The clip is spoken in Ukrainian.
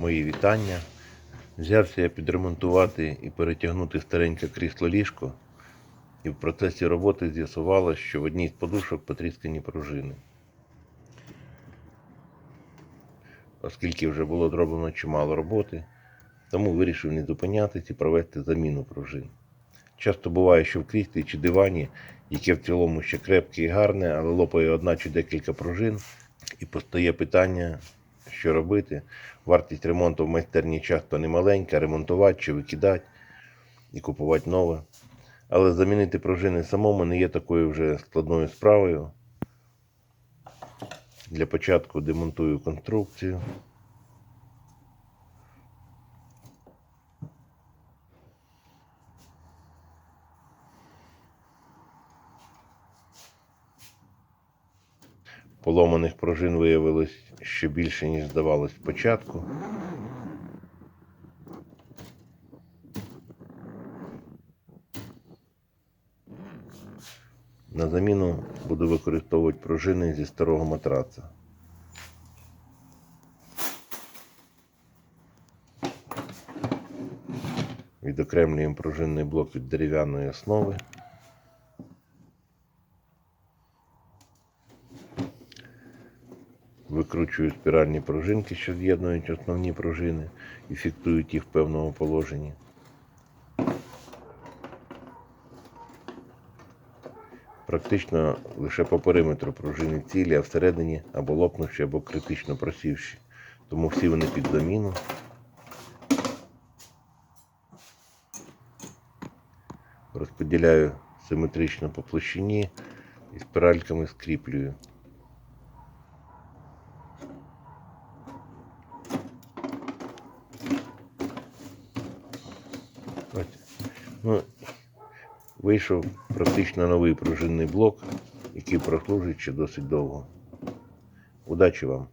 Мої вітання. Взявся я підремонтувати і перетягнути стареньке крісло ліжко, і в процесі роботи з'ясувалося, що в одній з подушок потріскані пружини. Оскільки вже було зроблено чимало роботи, тому вирішив не зупинятись і провести заміну пружин. Часто буває, що в кріслі чи дивані, яке в цілому ще крепке і гарне, але лопає одна чи декілька пружин, і постає питання, що робити. Вартість ремонту в майстерні часто не маленька, ремонтувати чи викидати і купувати нове. Але замінити пружини самому не є такою вже складною справою. Для початку демонтую конструкцію. Поломаних пружин виявилось ще більше, ніж здавалось спочатку. На заміну буду використовувати пружини зі старого матраца. Відокремлюємо пружинний блок від дерев'яної основи. Викручую спіральні пружинки, що з'єднують основні пружини і фіксують їх в певному положенні. Практично лише по периметру пружини цілі, а всередині або лопнувші, або критично просівші. Тому всі вони під заміну. Розподіляю симетрично по площині і спіральками скріплюю. Ну, вийшов практично новий пружинний блок, який прослужить ще досить довго. Удачі вам!